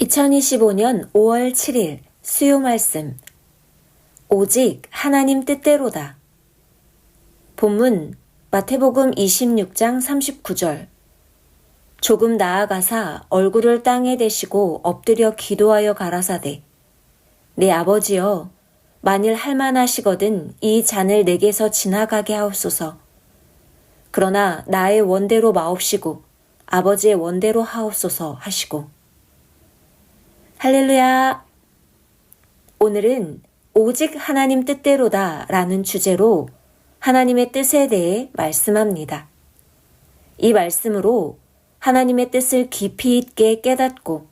2025년 5월 7일 수요 말씀. 오직 하나님 뜻대로다. 본문 마태복음 26장 39절. 조금 나아가사 얼굴을 땅에 대시고 엎드려 기도하여 가라사대. 내 아버지여, 만일 할만하시거든 이 잔을 내게서 지나가게 하옵소서. 그러나 나의 원대로 마옵시고 아버지의 원대로 하옵소서 하시고. 할렐루야! 오늘은 오직 하나님 뜻대로다 라는 주제로 하나님의 뜻에 대해 말씀합니다. 이 말씀으로 하나님의 뜻을 깊이 있게 깨닫고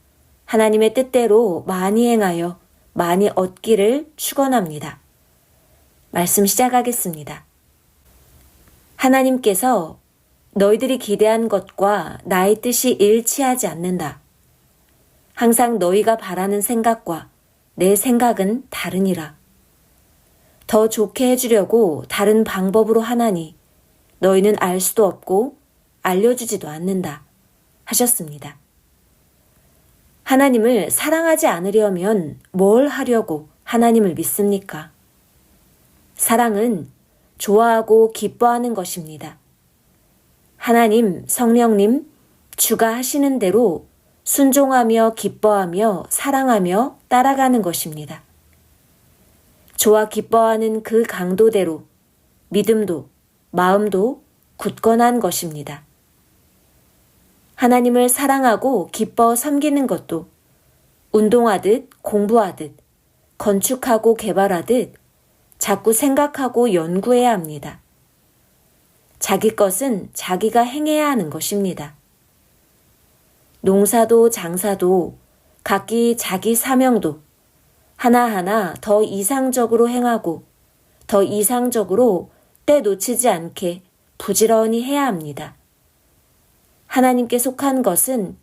하나님의 뜻대로 많이 행하여 많이 얻기를 축원합니다. 말씀 시작하겠습니다. 하나님께서 너희들이 기대한 것과 나의 뜻이 일치하지 않는다. 항상 너희가 바라는 생각과 내 생각은 다르니라. 더 좋게 해주려고 다른 방법으로 하나니 너희는 알 수도 없고 알려주지도 않는다. 하셨습니다. 하나님을 사랑하지 않으려면 뭘 하려고 하나님을 믿습니까? 사랑은 좋아하고 기뻐하는 것입니다. 하나님, 성령님, 주가 하시는 대로 순종하며 기뻐하며 사랑하며 따라가는 것입니다. 좋아 기뻐하는 그 강도대로 믿음도 마음도 굳건한 것입니다. 하나님을 사랑하고 기뻐 섬기는 것도 운동하듯 공부하듯 건축하고 개발하듯 자꾸 생각하고 연구해야 합니다. 자기 것은 자기가 행해야 하는 것입니다. 농사도 장사도 각기 자기 사명도 하나하나 더 이상적으로 행하고 더 이상적으로 때 놓치지 않게 부지런히 해야 합니다. 하나님께 속한 것은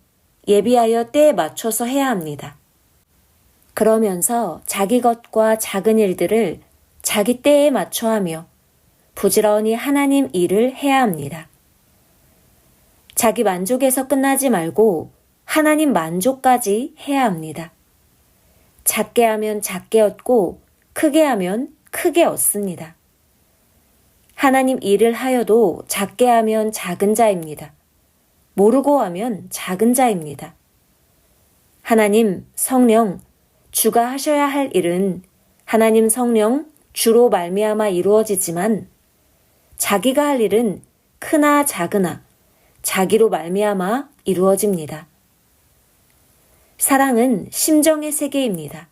예비하여 때에 맞춰서 해야 합니다. 그러면서 자기 것과 작은 일들을 자기 때에 맞춰 하며 부지런히 하나님 일을 해야 합니다. 자기 만족에서 끝나지 말고 하나님 만족까지 해야 합니다. 작게 하면 작게 얻고 크게 하면 크게 얻습니다. 하나님 일을 하여도 작게 하면 작은 자입니다. 모르고 하면 작은 자입니다. 하나님, 성령, 주가 하셔야 할 일은 하나님 성령, 주로 말미암아 이루어지지만 자기가 할 일은 크나 작으나 자기로 말미암아 이루어집니다. 사랑은 심정의 세계입니다.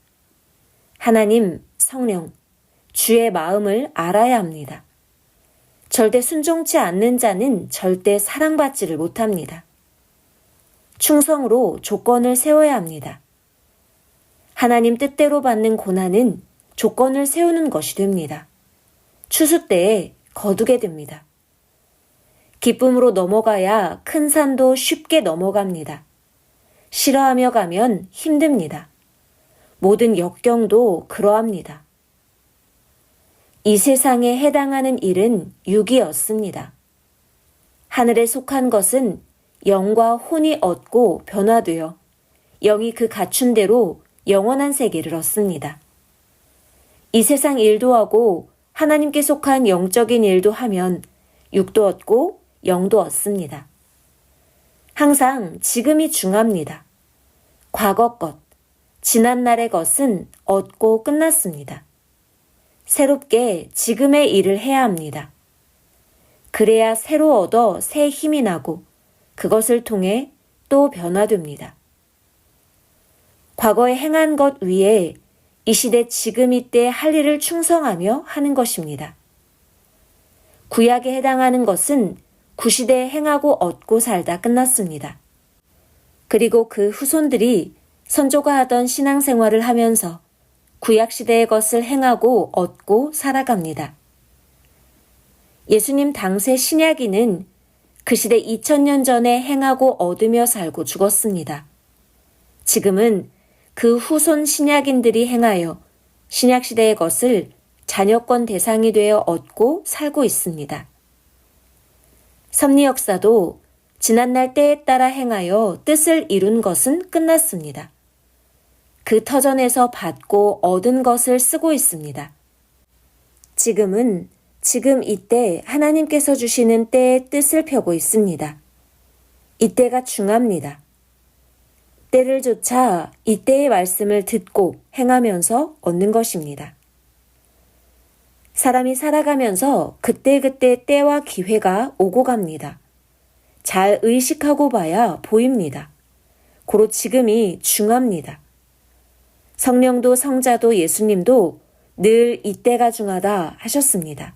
하나님, 성령, 주의 마음을 알아야 합니다. 절대 순종치 않는 자는 절대 사랑받지를 못합니다. 충성으로 조건을 세워야 합니다. 하나님 뜻대로 받는 고난은 조건을 세우는 것이 됩니다. 추수 때에 거두게 됩니다. 기쁨으로 넘어가야 큰 산도 쉽게 넘어갑니다. 싫어하며 가면 힘듭니다. 모든 역경도 그러합니다. 이 세상에 해당하는 일은 육이었습니다. 하늘에 속한 것은 영과 혼이 얻고 변화되어 영이 그 갖춘 대로 영원한 세계를 얻습니다. 이 세상 일도 하고 하나님께 속한 영적인 일도 하면 육도 얻고 영도 얻습니다. 항상 지금이 중합니다. 과거 것, 지난날의 것은 얻고 끝났습니다. 새롭게 지금의 일을 해야 합니다. 그래야 새로 얻어 새 힘이 나고 그것을 통해 또 변화됩니다. 과거에 행한 것 위에 이 시대 지금 이때 할 일을 충성하며 하는 것입니다. 구약에 해당하는 것은 구시대에 행하고 얻고 살다 끝났습니다. 그리고 그 후손들이 선조가 하던 신앙생활을 하면서 구약시대의 것을 행하고 얻고 살아갑니다. 예수님 당세 신약인은 그 시대 2000년 전에 행하고 얻으며 살고 죽었습니다. 지금은 그 후손 신약인들이 행하여 신약시대의 것을 자녀권 대상이 되어 얻고 살고 있습니다. 섭리 역사도 지난날 때에 따라 행하여 뜻을 이룬 것은 끝났습니다. 그 터전에서 받고 얻은 것을 쓰고 있습니다. 지금은 지금 이때 하나님께서 주시는 때의 뜻을 펴고 있습니다. 이때가 중합니다. 때를 조차 이때의 말씀을 듣고 행하면서 얻는 것입니다. 사람이 살아가면서 그때그때 때와 기회가 오고 갑니다. 잘 의식하고 봐야 보입니다. 고로 지금이 중합니다. 성령도 성자도 예수님도 늘 이때가 중하다 하셨습니다.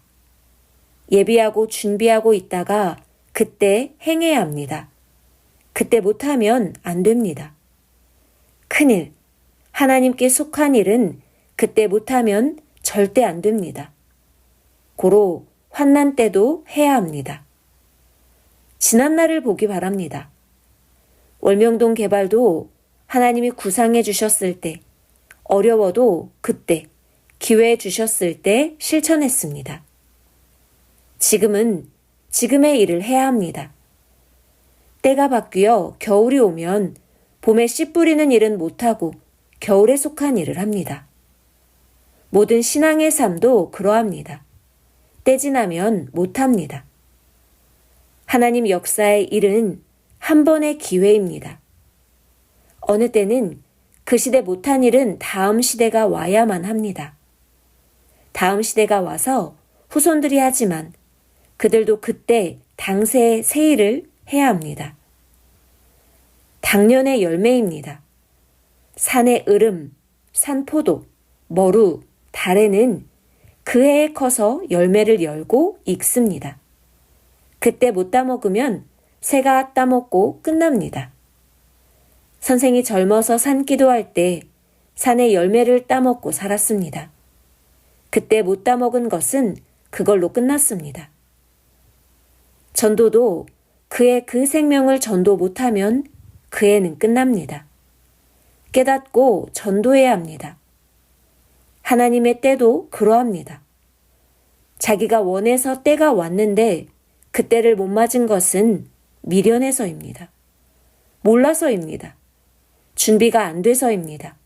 예비하고 준비하고 있다가 그때 행해야 합니다. 그때 못하면 안 됩니다. 큰일, 하나님께 속한 일은 그때 못하면 절대 안 됩니다. 고로 환난 때도 해야 합니다. 지난날을 보기 바랍니다. 월명동 개발도 하나님이 구상해 주셨을 때, 어려워도 그때, 기회 주셨을 때 실천했습니다. 지금은 지금의 일을 해야 합니다. 때가 바뀌어 겨울이 오면 봄에 씨 뿌리는 일은 못하고 겨울에 속한 일을 합니다. 모든 신앙의 삶도 그러합니다. 때 지나면 못합니다. 하나님 역사의 일은 한 번의 기회입니다. 어느 때는 그 시대 못한 일은 다음 시대가 와야만 합니다. 다음 시대가 와서 후손들이 하지만 그들도 그때 당세의 새 일을 해야 합니다. 당년의 열매입니다. 산의 으름, 산포도, 머루, 달에는 그 해에 커서 열매를 열고 익습니다. 그때 못 따먹으면 새가 따먹고 끝납니다. 선생이 젊어서 산 기도 할 때 산의 열매를 따먹고 살았습니다. 그때 못 따먹은 것은 그걸로 끝났습니다. 전도도 그의 그 생명을 전도 못하면 그 애는 끝납니다. 깨닫고 전도해야 합니다. 하나님의 때도 그러합니다. 자기가 원해서 때가 왔는데 그 때를 못 맞은 것은 미련해서입니다. 몰라서입니다. 준비가 안 돼서입니다.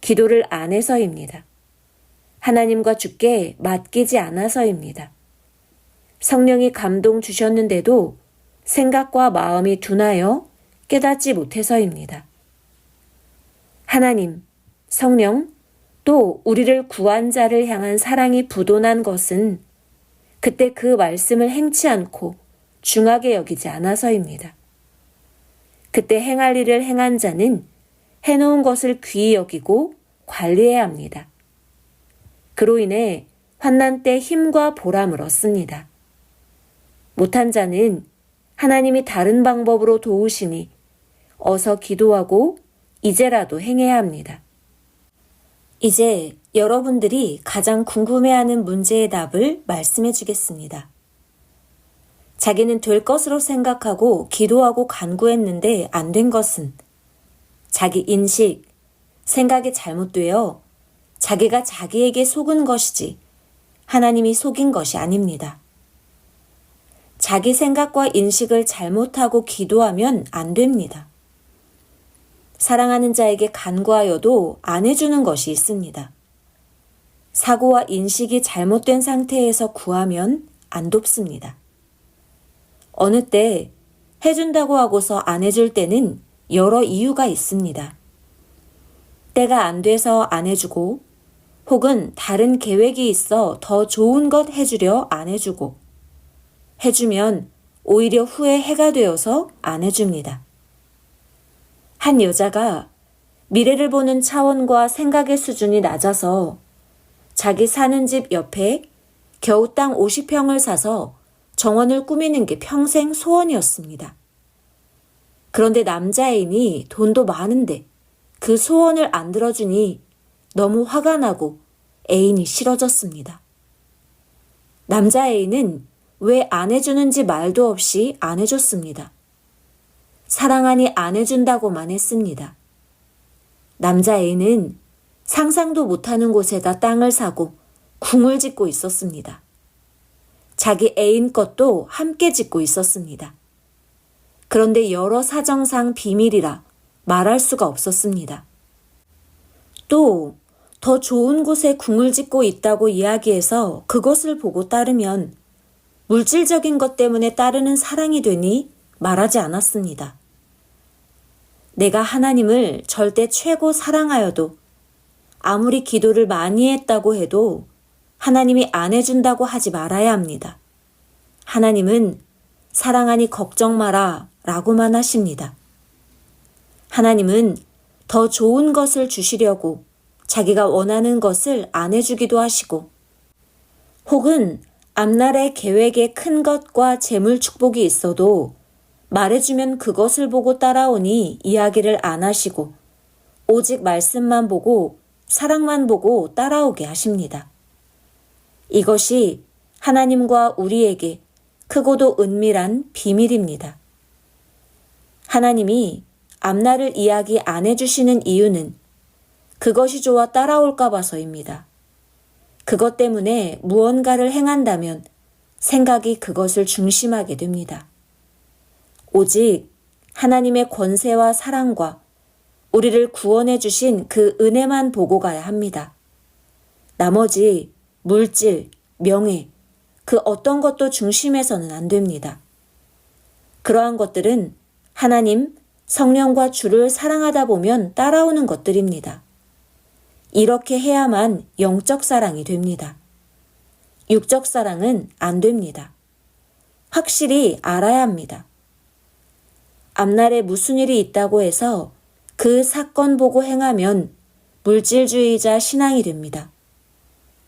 기도를 안 해서입니다. 하나님과 주께 맡기지 않아서입니다. 성령이 감동 주셨는데도 생각과 마음이 둔하여 깨닫지 못해서입니다. 하나님, 성령, 또 우리를 구한 자를 향한 사랑이 부도난 것은 그때 그 말씀을 행치 않고 중하게 여기지 않아서입니다. 그때 행할 일을 행한 자는 해놓은 것을 귀히 여기고 관리해야 합니다. 그로 인해 환난 때 힘과 보람을 얻습니다. 못한 자는 하나님이 다른 방법으로 도우시니 어서 기도하고 이제라도 행해야 합니다. 이제 여러분들이 가장 궁금해하는 문제의 답을 말씀해 주겠습니다. 자기는 될 것으로 생각하고 기도하고 간구했는데 안 된 것은 자기 인식, 생각이 잘못되어 자기가 자기에게 속은 것이지 하나님이 속인 것이 아닙니다. 자기 생각과 인식을 잘못하고 기도하면 안 됩니다. 사랑하는 자에게 간구하여도 안 해주는 것이 있습니다. 사고와 인식이 잘못된 상태에서 구하면 안 돕습니다. 어느 때 해준다고 하고서 안 해줄 때는 여러 이유가 있습니다. 때가 안 돼서 안 해주고, 혹은 다른 계획이 있어 더 좋은 것 해주려 안 해주고, 해주면 오히려 후에 해가 되어서 안 해줍니다. 한 여자가 미래를 보는 차원과 생각의 수준이 낮아서 자기 사는 집 옆에 겨우 땅 50평을 사서 정원을 꾸미는 게 평생 소원이었습니다. 그런데 남자애인이 돈도 많은데 그 소원을 안 들어주니 너무 화가 나고 애인이 싫어졌습니다. 남자애인은 왜 안 해주는지 말도 없이 안 해줬습니다. 사랑하니 안 해준다고만 했습니다. 남자애는 상상도 못하는 곳에다 땅을 사고 궁을 짓고 있었습니다. 자기 애인 것도 함께 짓고 있었습니다. 그런데 여러 사정상 비밀이라 말할 수가 없었습니다. 또 더 좋은 곳에 궁을 짓고 있다고 이야기해서 그것을 보고 따르면 물질적인 것 때문에 따르는 사랑이 되니 말하지 않았습니다. 내가 하나님을 절대 최고 사랑하여도 아무리 기도를 많이 했다고 해도 하나님이 안 해준다고 하지 말아야 합니다. 하나님은 사랑하니 걱정 마라 라고만 하십니다. 하나님은 더 좋은 것을 주시려고 자기가 원하는 것을 안 해주기도 하시고 혹은 앞날의 계획에 큰 것과 재물 축복이 있어도 말해주면 그것을 보고 따라오니 이야기를 안 하시고 오직 말씀만 보고 사랑만 보고 따라오게 하십니다. 이것이 하나님과 우리에게 크고도 은밀한 비밀입니다. 하나님이 앞날을 이야기 안 해주시는 이유는 그것이 좋아 따라올까 봐서입니다. 그것 때문에 무언가를 행한다면 생각이 그것을 중심하게 됩니다. 오직 하나님의 권세와 사랑과 우리를 구원해 주신 그 은혜만 보고 가야 합니다. 나머지 물질, 명예, 그 어떤 것도 중심에서는 안 됩니다. 그러한 것들은 하나님, 성령과 주를 사랑하다 보면 따라오는 것들입니다. 이렇게 해야만 영적 사랑이 됩니다. 육적 사랑은 안 됩니다. 확실히 알아야 합니다. 앞날에 무슨 일이 있다고 해서 그 사건 보고 행하면 물질주의자 신앙이 됩니다.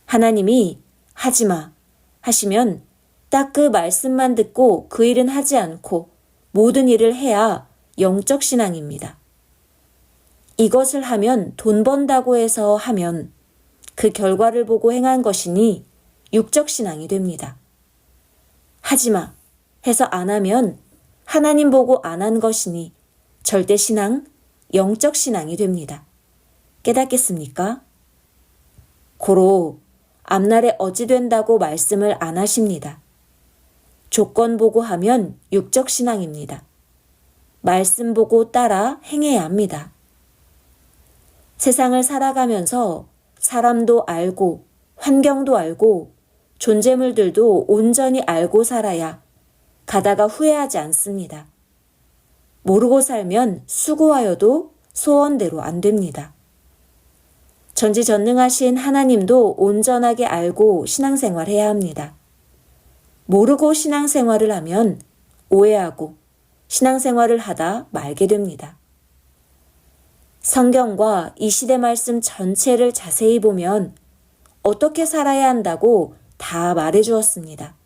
하나님이 하지 마 하시면 딱 그 말씀만 듣고 그 일은 하지 않고 모든 일을 해야 영적 신앙입니다. 이것을 하면 돈 번다고 해서 하면 그 결과를 보고 행한 것이니 육적 신앙이 됩니다. 하지 마 해서 안 하면 하나님 보고 안 한 것이니 절대 신앙, 영적 신앙이 됩니다. 깨닫겠습니까? 고로 앞날에 어찌 된다고 말씀을 안 하십니다. 조건 보고 하면 육적 신앙입니다. 말씀 보고 따라 행해야 합니다. 세상을 살아가면서 사람도 알고 환경도 알고 존재물들도 온전히 알고 살아야 가다가 후회하지 않습니다. 모르고 살면 수고하여도 소원대로 안 됩니다. 전지전능하신 하나님도 온전하게 알고 신앙생활 해야 합니다. 모르고 신앙생활을 하면 오해하고 신앙생활을 하다 말게 됩니다. 성경과 이 시대 말씀 전체를 자세히 보면 어떻게 살아야 한다고 다 말해 주었습니다.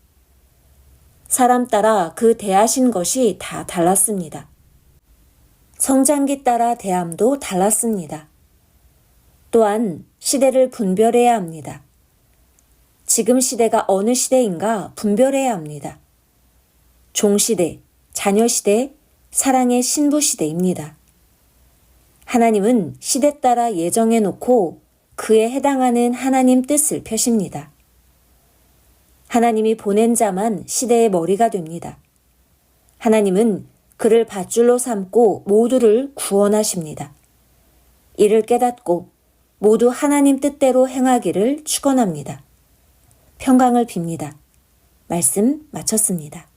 사람 따라 그 대하신 것이 다 달랐습니다. 성장기 따라 대함도 달랐습니다. 또한 시대를 분별해야 합니다. 지금 시대가 어느 시대인가 분별해야 합니다. 종시대, 자녀시대, 사랑의 신부시대입니다. 하나님은 시대 따라 예정해 놓고 그에 해당하는 하나님 뜻을 펴십니다. 하나님이 보낸 자만 시대의 머리가 됩니다. 하나님은 그를 밧줄로 삼고 모두를 구원하십니다. 이를 깨닫고 모두 하나님 뜻대로 행하기를 축원합니다. 평강을 빕니다. 말씀 마쳤습니다.